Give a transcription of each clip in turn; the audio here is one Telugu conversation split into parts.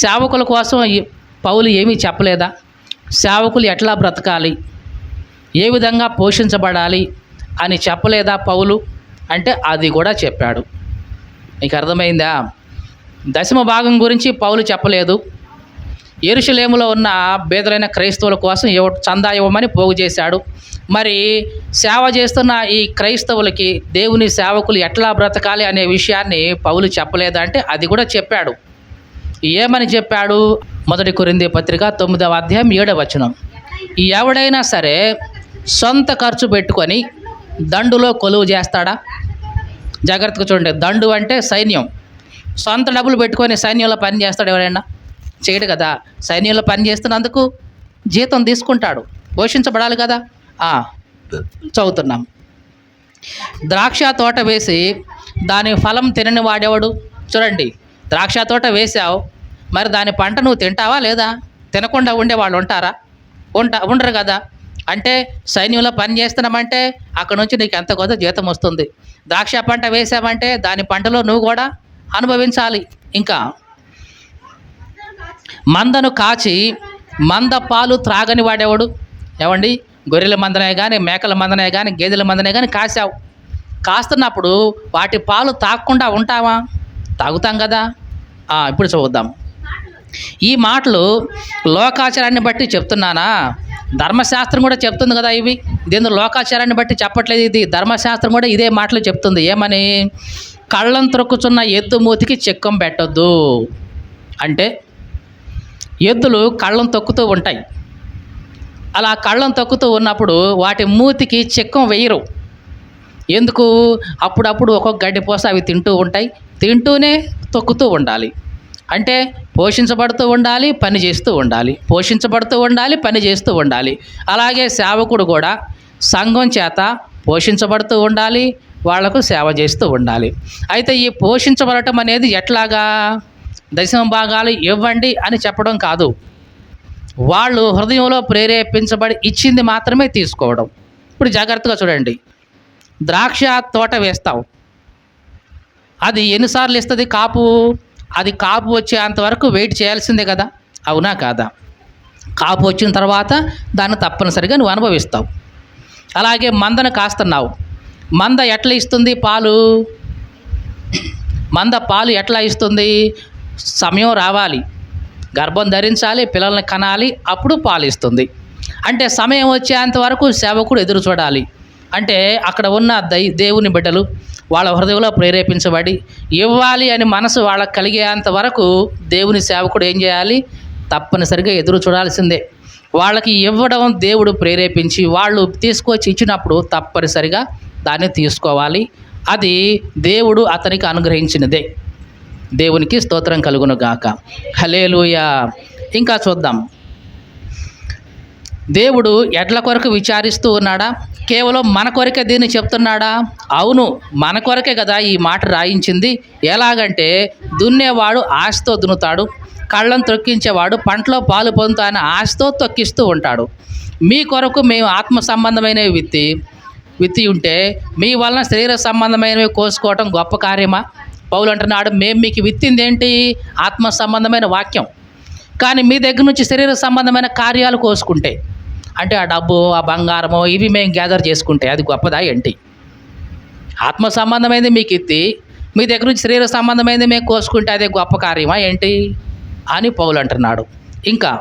సేవకుల కోసం పౌలు ఏమీ చెప్పలేదా? సేవకులు ఎట్లా బ్రతకాలి? ఏ విధంగా పోషించబడాలి అని చెప్పలేదా పౌలు? అంటే అది కూడా చెప్పాడు. మీకు అర్థమైందా? దశమ భాగం గురించి పౌలు చెప్పలేదు. ఎరుషలేములో ఉన్న బేదలైన క్రైస్తవుల కోసం ఇవ్వ చందా ఇవ్వమని పోగు చేశాడు. మరి సేవ చేస్తున్న ఈ క్రైస్తవులకి దేవుని సేవకులు ఎట్లా బ్రతకాలి అనే విషయాన్ని పౌలు చెప్పలేదంటే అది కూడా చెప్పాడు. ఏమని చెప్పాడు? మొదటి కొరింది పత్రిక తొమ్మిదవ అధ్యాయం ఏడవ వచనం. ఎవడైనా సరే సొంత ఖర్చు పెట్టుకొని దండులో కొలువు చేస్తాడా? జాగ్రత్తగా చూడండి. దండు అంటే సైన్యం. సొంత డబ్బులు పెట్టుకొని సైన్యంలో పని చేస్తాడు ఎవరైనా? చేయడు కదా. సైన్యంలో పని చేస్తున్నందుకు జీతం తీసుకుంటాడు. పోషించబడాలి కదా. చదువుతున్నాం. ద్రాక్ష తోట వేసి దాని ఫలం తినని వాడేవాడు? చూడండి. ద్రాక్ష తోట వేసావు మరి దాని పంట నువ్వు తింటావా లేదా? తినకుండా ఉండే వాళ్ళు ఉంటారా? ఉంటా ఉండరు కదా. అంటే సైన్యంలో పని చేస్తున్నామంటే అక్కడ నుంచి నీకు ఎంత కొంత జీతం వస్తుంది? ద్రాక్ష పంట వేసామంటే దాని పంటలో నువ్వు కూడా అనుభవించాలి. ఇంకా మందను కాచి మంద పాలు త్రాగని వాడేవాడు. ఏమండి? గొర్రెల మందనే కానీ మేకల మందనే కానీ గేదెల మందనే కానీ కాసావు కాస్తున్నప్పుడు వాటి పాలు తాగకుండా ఉంటావా? తాగుతాం కదా. ఇప్పుడు చూద్దాం. ఈ మాటలు లోకాచారాన్ని బట్టి చెప్తున్నానా? ధర్మశాస్త్రం కూడా చెప్తుంది కదా ఇవి. దీని లోకాచారాన్ని బట్టి చెప్పట్లేదు ఇది. ధర్మశాస్త్రం కూడా ఇదే మాటలు చెప్తుంది. ఏమని? కళ్ళం త్రొక్కుచున్న ఎద్దు మూతికి చెక్కం పెట్టద్దు. అంటే ఎద్దులు కళ్ళం తొక్కుతూ ఉంటాయి. అలా కళ్ళం తొక్కుతూ ఉన్నప్పుడు వాటి మూతికి చెక్కం వేయరు. ఎందుకు? అప్పుడప్పుడు ఒక్కొక్క గడ్డి పోస అవి తింటూ ఉంటాయి. తింటూనే తొక్కుతూ ఉండాలి. అంటే పోషించబడుతూ ఉండాలి పని చేస్తూ ఉండాలి. పోషించబడుతూ ఉండాలి పని చేస్తూ ఉండాలి. అలాగే సేవకుడు కూడా సంఘం చేత పోషించబడుతూ ఉండాలి వాళ్ళకు సేవ చేస్తూ ఉండాలి. అయితే ఈ పోషించబడటం అనేది ఎట్లాగా? దశమ భాగాలు ఇవ్వండి అని చెప్పడం కాదు. వాళ్ళు హృదయంలో ప్రేరేపించబడి ఇచ్చింది మాత్రమే తీసుకోవడం. ఇప్పుడు జాగ్రత్తగా చూడండి. ద్రాక్ష తోట వేస్తావు అది ఎన్నిసార్లు ఇస్తుంది కాపు? అది కాపు వచ్చేంత వరకు వెయిట్ చేయాల్సిందే కదా. అవునా కాదా? కాపు వచ్చిన తర్వాత దాన్ని తప్పనిసరిగా నువ్వు అనుభవిస్తావు. అలాగే మందను కాస్తున్నావు. మంద ఎట్లా ఇస్తుంది పాలు? మంద పాలు ఎట్లా ఇస్తుంది? సమయం రావాలి. గర్భం ధరించాలి పిల్లల్ని కనాలి అప్పుడు పాలు ఇస్తుంది. అంటే సమయం వచ్చేంత వరకు సేవకుడు ఎదురు చూడాలి. అంటే అక్కడ ఉన్న దై దేవుని బిడ్డలు వాళ్ళ హృదయంలో ప్రేరేపించబడి ఇవ్వాలి అని మనసు వాళ్ళకి కలిగేంత వరకు దేవుని సేవకుడు ఏం చేయాలి? తప్పనిసరిగా ఎదురు చూడాల్సిందే. వాళ్ళకి ఇవ్వడం దేవుడు ప్రేరేపించి వాళ్ళు తీసుకొచ్చి ఇచ్చినప్పుడు తప్పనిసరిగా దాన్ని తీసుకోవాలి. అది దేవుడు అతనికి అనుగ్రహించినదే. దేవునికి స్తోత్రం కలుగును గాక. హలేలుయా ఇంకా చూద్దాం. దేవుడు ఎడ్ల కొరకు విచారిస్తూ ఉన్నాడా? కేవలం మన కొరకే దీన్ని చెప్తున్నాడా? అవును మన కొరకే కదా ఈ మాట రాయించింది. ఎలాగంటే దున్నేవాడు ఆశతో దున్నుతాడు కళ్ళం తొక్కించేవాడు పంటలో పాలు పొందుతాయని ఆశతో తొక్కిస్తూ ఉంటాడు. మీ కొరకు మేము ఆత్మ సంబంధమైనవి విత్తి విత్తి ఉంటే మీ వలన శరీర సంబంధమైనవి కోసుకోవటం గొప్ప కార్యమా? పౌలు అంటున్నాడు మేము మీకు విత్తింది ఏంటి ఆత్మ సంబంధమైన వాక్యం. కానీ మీ దగ్గర నుంచి శరీర సంబంధమైన కార్యాలు కోసుకుంటే అంటే ఆ డబ్బు ఆ బంగారము ఇవి మేము గ్యాదర్ చేసుకుంటే అది గొప్పదా ఏంటి? ఆత్మ సంబంధమైనది మీకు ఎత్తి మీ దగ్గర నుంచి శరీర సంబంధమైనది మేము కోసుకుంటే అదే గొప్ప కార్యమా ఏంటి? అని పౌలు అంటున్నాడు. ఇంకా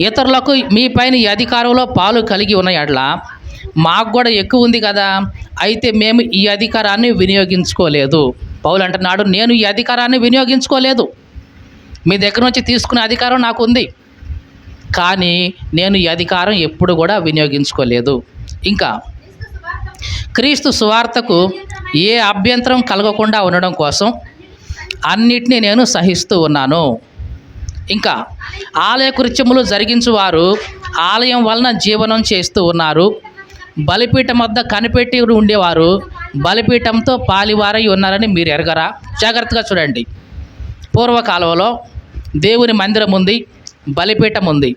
ఇతరులకు మీ పైన ఈ అధికారంలో పాలు కలిగి ఉన్న ఎడ్ల మాకు కూడా ఎక్కువ ఉంది కదా అయితే మేము ఈ అధికారాన్ని వినియోగించుకోలేదు. పౌలు అంటున్నాడు నేను ఈ అధికారాన్ని వినియోగించుకోలేదు. మీ దగ్గర నుంచి తీసుకునే అధికారం నాకు ఉంది. కానీ నేను ఈ అధికారం ఎప్పుడు కూడా వినియోగించుకోలేదు. ఇంకా క్రీస్తు సువార్తకు ఏ అభ్యంతరం కలగకుండా ఉండడం కోసం అన్నిటినీ నేను సహిస్తూ ఉన్నాను. ఇంకా ఆలయ కృత్యములు జరిగించువారు ఆలయం వలన జీవనం చేస్తూ ఉన్నారు. బలిపీఠం వద్ద కనిపెట్టి ఉండేవారు బలిపీఠంతో పాలివారై ఉన్నారని మీరు ఎరగరా? జాగ్రత్తగా చూడండి. పూర్వకాలంలో దేవుని మందిరం ఉంది. బలిపీఠం ఉంది.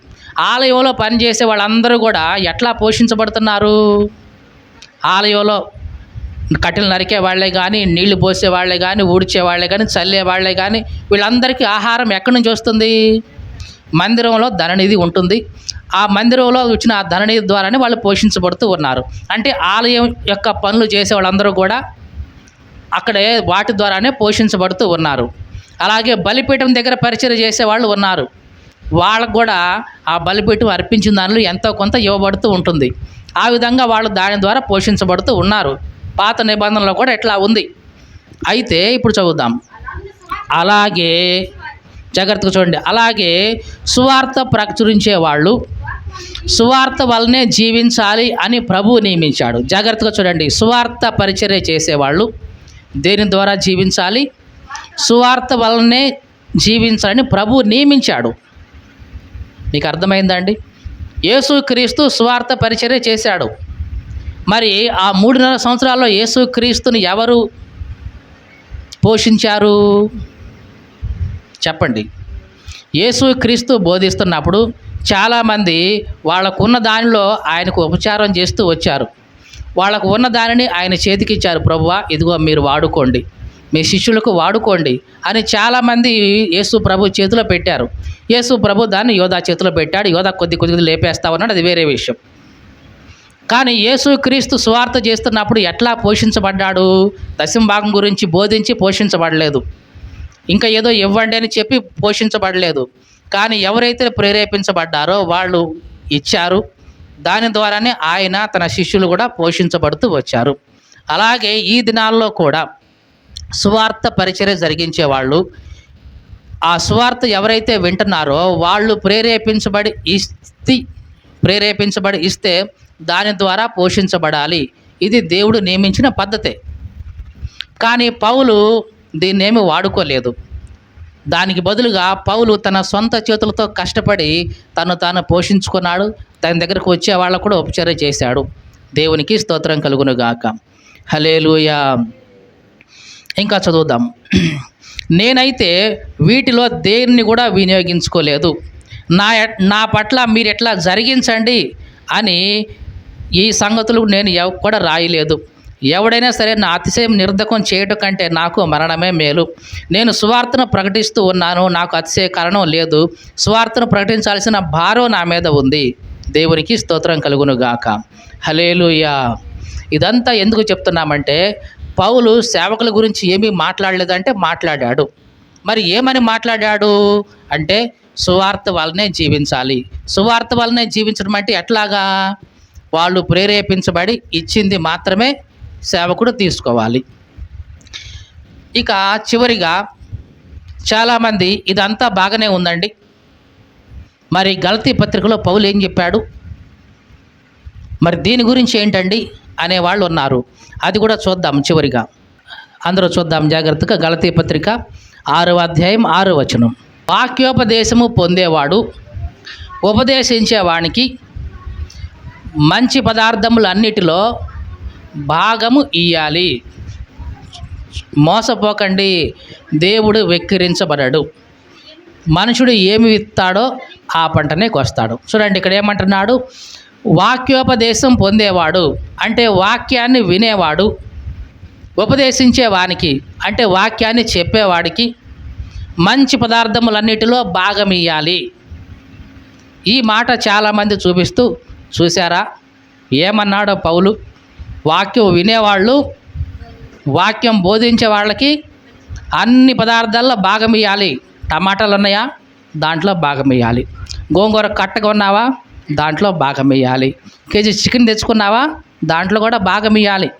ఆలయంలో పనిచేసే వాళ్ళందరూ కూడా ఎట్లా పోషించబడుతున్నారు? ఆలయంలో కట్టెలు నరికే వాళ్ళే కానీ నీళ్ళు పోసే వాళ్ళే కానీ ఊడ్చే వాళ్ళే కానీ చల్లే వాళ్ళే కానీ వీళ్ళందరికీ ఆహారం ఎక్కడి నుంచి వస్తుంది? మందిరంలో ధననిధి ఉంటుంది. ఆ మందిరంలో వచ్చిన ఆ ధననిధి ద్వారానే వాళ్ళు పోషించబడుతూ ఉన్నారు. అంటే ఆలయం యొక్క పనులు చేసే వాళ్ళందరూ కూడా అక్కడే వాటి ద్వారానే పోషించబడుతూ ఉన్నారు. అలాగే బలిపీఠం దగ్గర పరిచయం చేసే వాళ్ళు ఉన్నారు. వాళ్ళకు కూడా ఆ బలిపీఠం అర్పించిన దానిలో ఎంతో కొంత ఇవ్వబడుతూ ఉంటుంది. ఆ విధంగా వాళ్ళు దాని ద్వారా పోషించబడుతూ ఉన్నారు. పాత నిబంధనలో కూడా ఇట్లా ఉంది. అయితే ఇప్పుడు చదువుదాం. అలాగే జాగ్రత్తగా చూడండి. అలాగే సువార్త ప్రచురించే వాళ్ళు సువార్త వల్లనే జీవించాలి అని ప్రభువు నియమించాడు. జాగ్రత్తగా చూడండి. సువార్త పరిచర్య చేసేవాళ్ళు దేని ద్వారా జీవించాలి? సువార్త వల్లనే జీవించాలని ప్రభువు నియమించాడు. మీకు అర్థమైందండి? యేసు క్రీస్తు స్వార్థ పరిచర్య చేశాడు. మరి ఆ మూడున్నర సంవత్సరాల్లో యేసు క్రీస్తుని ఎవరు పోషించారు? చెప్పండి. యేసు క్రీస్తు బోధిస్తున్నప్పుడు చాలామంది వాళ్ళకున్న దానిలో ఆయనకు ఉపచారం చేస్తూ వచ్చారు. వాళ్ళకు ఉన్న దానిని ఆయన చేతికిచ్చారు. ప్రభువా ఇదిగో మీరు వాడుకోండి. మీ శిష్యులకు వాడుకోండి అని చాలామంది యేసు ప్రభు చేతిలో పెట్టారు. యేసు ప్రభు దాన్ని యోధా చేతిలో పెట్టాడు. యోధా కొద్ది కొద్ది లేపేస్తా ఉన్నాడు. అది వేరే విషయం. కానీ యేసు క్రీస్తు స్వార్థ చేస్తున్నప్పుడు ఎట్లా పోషించబడ్డాడు? దశంభాగం గురించి బోధించి పోషించబడలేదు. ఇంకా ఏదో ఇవ్వండి అని చెప్పి పోషించబడలేదు. కానీ ఎవరైతే ప్రేరేపించబడ్డారో వాళ్ళు ఇచ్చారు. దాని ద్వారానే ఆయన తన శిష్యులు కూడా పోషించబడుతూ వచ్చారు. అలాగే ఈ దినాల్లో కూడా సువార్త పరిచర్య జరిగించే వాళ్ళు ఆ సువార్త ఎవరైతే వింటున్నారో వాళ్ళు ప్రేరేపించబడి ఇస్తి ప్రేరేపించబడి ఇస్తే దాని ద్వారా పోషించబడాలి. ఇది దేవుడు నియమించిన పద్ధతే. కానీ పౌలు దీన్నేమి వాడుకోలేదు. దానికి బదులుగా పౌలు తన సొంత చేతులతో కష్టపడి తను తాను పోషించుకున్నాడు. తన దగ్గరకు వచ్చే వాళ్ళకు కూడా ఉపచారం చేశాడు. దేవునికి స్తోత్రం కలుగునుగాక. హలేలుయా ఇంకా చదువుదాం. నేనైతే వీటిలో దేన్ని కూడా వినియోగించుకోలేదు. నా ఎట్- నా పట్ల మీరు ఎట్లా జరిగించండి అని ఈ సంగతులు నేను ఎవ- కూడా రాయలేదు. ఎవడైనా సరే నా అతిశయం నిర్ధకం చేయటం కంటే నాకు మరణమే మేలు. నేను సువార్తను ప్రకటిస్తూ ఉన్నాను నాకు అతిశయ కారణం లేదు. సువార్తను ప్రకటించాల్సిన భారం నా మీద ఉంది. దేవునికి స్తోత్రం కలుగును గాక హలేలుయా ఇదంతా ఎందుకు చెప్తున్నామంటే పౌలు సేవకుల గురించి ఏమీ మాట్లాడలేదంటే మాట్లాడాడు. మరి ఏమని మాట్లాడాడు? అంటే సువార్త వల్లనే జీవించాలి. సువార్త వల్లనే జీవించడం అంటే ఎట్లాగా? వాళ్ళు ప్రేరేపించబడి ఇచ్చింది మాత్రమే సేవకుడు తీసుకోవాలి. ఇక చివరిగా చాలామంది ఇదంతా బాగానే ఉందండి. మరి గలతీ పత్రికలో పౌలు ఏం చెప్పాడు? మరి దీని గురించి ఏంటండి? అనేవాళ్ళు ఉన్నారు అది కూడా చూద్దాం చివరిగా. అందరూ చూద్దాం జాగ్రత్తగా. గలతీ పత్రిక ఆరవ అధ్యాయం ఆరో వచనం. వాక్యోపదేశము పొందేవాడు ఉపదేశించేవానికి మంచి పదార్థములన్నిటిలో భాగము ఇయ్యాలి. మోసపోకండి. దేవుడు వెక్కిరించబడడు. మనుషుడు ఏమి విత్తాడో ఆ పంటనే కొస్తాడు. చూడండి ఇక్కడ ఏమంటున్నాడు? వాక్యోపదేశం పొందేవాడు అంటే వాక్యాన్ని వినేవాడు ఉపదేశించే వానికి అంటే వాక్యాన్ని చెప్పేవాడికి మంచి పదార్థములన్నిటిలో భాగమియ్యాలి ఈ మాట చాలామంది చూపిస్తూ చూశారా? ఏమన్నాడో పౌలు? వాక్యం వినేవాళ్ళు వాక్యం బోధించే వాళ్ళకి అన్ని పదార్థాల్లో భాగం టమాటాలు ఉన్నాయా దాంట్లో భాగం గోంగూర కట్టగా ఉన్నావా? దాంట్లో భాగం ఇవ్వాలి కేజీ చికెన్ తెచ్చుకున్నావా? దాంట్లో కూడా భాగం ఇవ్వాలి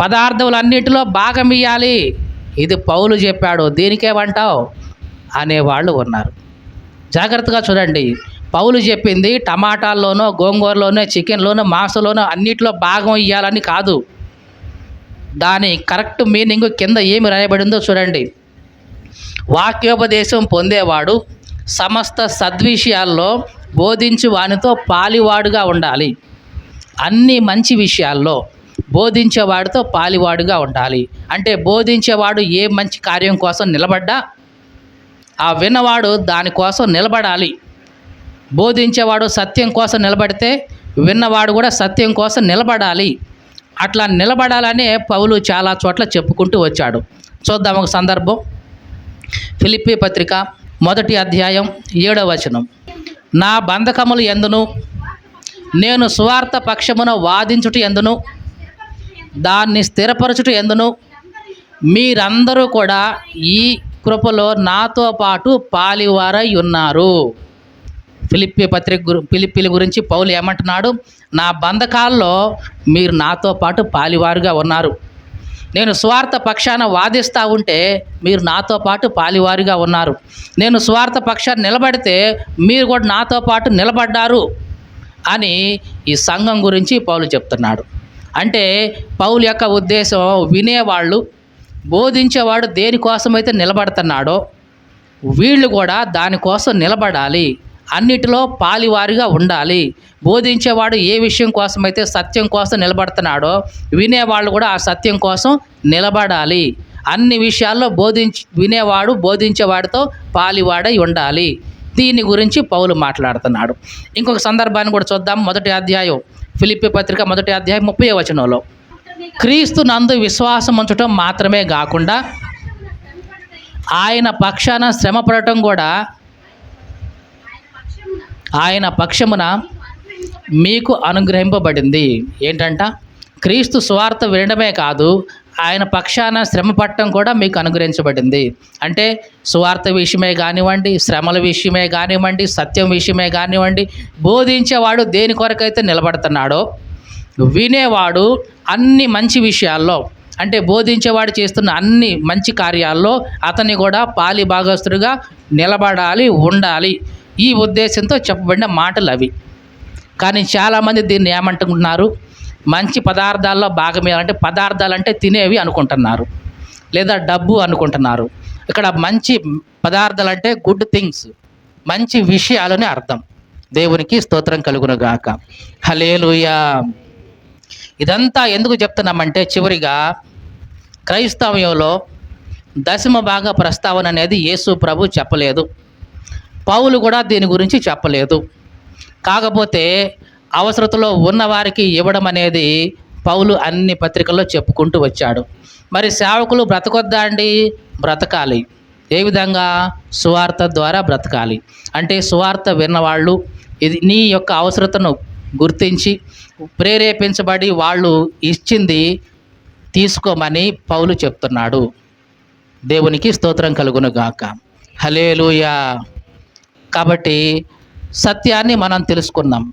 పదార్థములన్నిటిలో భాగం ఇవ్వాలి ఇది పౌలు చెప్పాడు. దీనికేమంటావు? అనేవాళ్ళు ఉన్నారు. జాగ్రత్తగా చూడండి. పౌలు చెప్పింది టమాటాల్లోనో గోంగూరలోనో చికెన్లోనో మాంసంలోనో అన్నిట్లో భాగం ఇవ్వాలని కాదు. దాని కరెక్ట్ మీనింగ్ కింద ఏమి రాయబడిందో చూడండి. వాక్యోపదేశం పొందేవాడు సమస్త సద్విషయాల్లో బోధించి వానితో పాలివాడుగా ఉండాలి. అన్ని మంచి విషయాల్లో బోధించేవాడితో పాలివాడుగా ఉండాలి. అంటే బోధించేవాడు ఏ మంచి కార్యం కోసం నిలబడ్డా ఆ విన్నవాడు దానికోసం నిలబడాలి. బోధించేవాడు సత్యం కోసం నిలబడితే విన్నవాడు కూడా సత్యం కోసం నిలబడాలి. అట్లా నిలబడాలనే పౌలు చాలా చోట్ల చెప్పుకుంటూ వచ్చాడు. చూద్దాం ఒక సందర్భం. ఫిలిప్పి పత్రిక మొదటి అధ్యాయం ఏడవ వచనం. నా బంధకములు ఎందును? నేను సువార్త పక్షమున వాదించుట ఎందును? దాన్ని స్థిరపరచుట ఎందును? మీరందరూ కూడా ఈ కృపలో నాతో పాటు పాలివారై ఉన్నారు. ఫిలిప్పి పత్రిక గురి ఫిలిప్పీల గురించి పౌలు ఏమంటున్నాడు? నా బంధకాల్లో మీరు నాతో పాటు పాలివారుగా ఉన్నారు. నేను స్వార్థ పక్షాన వాదిస్తూ ఉంటే మీరు నాతో పాటు పాలివారిగా ఉన్నారు. నేను స్వార్థ పక్షాన్ని నిలబడితే మీరు కూడా నాతో పాటు నిలబడ్డారు అని ఈ సంఘం గురించి పౌలు చెప్తున్నాడు. అంటే పౌలు యొక్క ఉద్దేశం వినేవాళ్ళు బోధించేవాడు దేనికోసమైతే నిలబడుతున్నాడో వీళ్ళు కూడా దానికోసం నిలబడాలి. అన్నిటిలో పాలివారిగా ఉండాలి. బోధించేవాడు ఏ విషయం కోసమైతే సత్యం కోసం నిలబడుతున్నాడో వినేవాళ్ళు కూడా ఆ సత్యం కోసం నిలబడాలి. అన్ని విషయాల్లో బోధించి వినేవాడు బోధించేవాడితో పాలివాడై ఉండాలి. దీని గురించి పౌలు మాట్లాడుతున్నాడు. ఇంకొక సందర్భాన్ని కూడా చూద్దాం. మొదటి అధ్యాయం ఫిలిప్పి పత్రిక మొదటి అధ్యాయం ముప్పై వచనంలో. క్రీస్తు నందు విశ్వాసం ఉంచటం మాత్రమే కాకుండా ఆయన పక్షాన శ్రమపడటం కూడా ఆయన పక్షమున మీకు అనుగ్రహింపబడింది. ఏంటంట? క్రీస్తు స్వార్థ వినడమే కాదు ఆయన పక్షాన శ్రమ పట్టడం కూడా మీకు అనుగ్రహించబడింది. అంటే స్వార్థ విషయమే కానివ్వండి శ్రమల విషయమే కానివ్వండి సత్యం విషయమే కానివ్వండి బోధించేవాడు దేని కొరకైతే నిలబడుతున్నాడో వినేవాడు అన్ని మంచి విషయాల్లో అంటే బోధించేవాడు చేస్తున్న అన్ని మంచి కార్యాల్లో అతన్ని కూడా పాలి భాగస్తుడిగా నిలబడాలి ఉండాలి. ఈ ఉద్దేశంతో చెప్పబడిన మాటలు అవి. కానీ చాలామంది దీన్ని ఏమంటున్నారు? మంచి పదార్థాల్లో భాగమే అంటే పదార్థాలు అంటే తినేవి అనుకుంటున్నారు. లేదా డబ్బు అనుకుంటున్నారు. ఇక్కడ మంచి పదార్థాలు అంటే గుడ్ థింగ్స్ మంచి విషయాలని అర్థం. దేవునికి స్తోత్రం కలుగునగాక. హలేలుయా ఇదంతా ఎందుకు చెప్తున్నామంటే చివరిగా క్రైస్తవ్యంలో దశమ భాగ ప్రస్తావన అనేది యేసు ప్రభు చెప్పలేదు. పౌలు కూడా దీని గురించి చెప్పలేదు. కాకపోతే అవసరతలో ఉన్నవారికి ఇవ్వడం అనేది పౌలు అన్ని పత్రికల్లో చెప్పుకుంటూ వచ్చాడు. మరి సేవకులు బ్రతకొద్దా అండి బ్రతకాలి. ఏ విధంగా? సువార్త ద్వారా బ్రతకాలి. అంటే సువార్త విన్నవాళ్ళు ఇది నీ యొక్క అవసరతను గుర్తించి ప్రేరేపించబడి వాళ్ళు ఇచ్చింది తీసుకోమని పౌలు చెప్తున్నాడు. దేవునికి స్తోత్రం కలుగును గాక. హలేలుయా కాబట్టి సత్యాన్ని మనం తెలుసుకున్నాం.